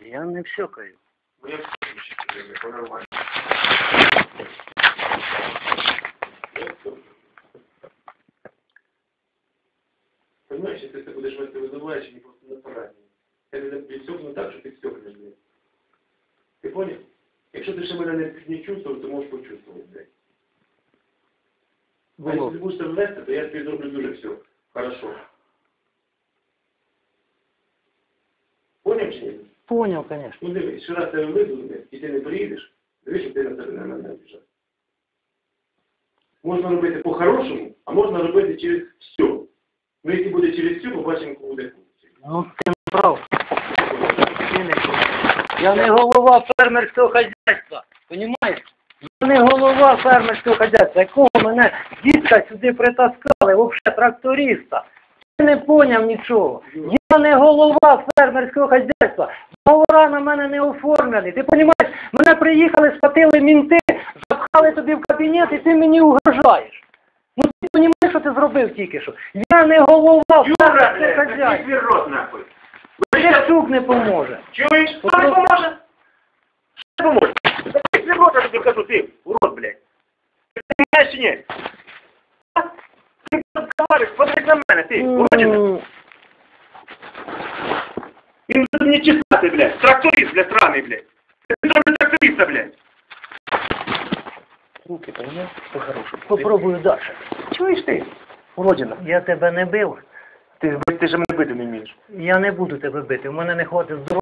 Я не всьокаю. Ну, я все по-нормально. Понимаешь, если ты будешь это вызываешь, они просто на параді. Я тебе підсьокну так, що ти всьокнеш, блядь. Ти понял? Якщо ти ще мене не, не чувствував, то можеш почувствувати, блядь. А Було. якщо ти будеш себе вести, то я тобі зроблю дуже все. Хорошо. Поняв чи ні? Поняв, звісно. Ну дивись, що раз тебе вийду, і ти не приїдеш, дивись, щоб ти на себе не обіжав. Можна робити по-хорошому, а можна робити через все. Ну, якщо буде через все, побачимо, кого буде. Ну, ти прав. Ти не прав. Я не голова фермерського хазяйства. Понімаєш? Я не голова фермерського хазяйства. Якого мене дітка сюди притаскали, взагалі тракториста. Ти не поняв нічого. Я не голова фермерського хазяйства. Договора на мене не оформлені. Ти розумієш, мене приїхали, схватили мінти, запхали тобі в кабінет і ти мені угрожаєш. Ну ти розумієш, що ти зробив тільки що? Я не голова хазяйства. твій рот нахуй. Яцюк не поможе. Чуєш? Хто не поможе? Що не поможе? Закрий свій рот, тобі кажу, ти, урод, блядь. Ти знаєш чи ні? Ти товариш, подивись на мене, ти, уродина. Він тут не чесати, блядь. Тракторист, блядь, сраний, блядь. Ти зробив тракториста, блядь. Руки пойми, По-хорошему. Попробую далі. Чуєш ти? Уродина. Я тебе не бив. Ти, ж, блядь, ти ж мене бити не вмієш. Я не буду тебе бити. У мене не хватить здоров'я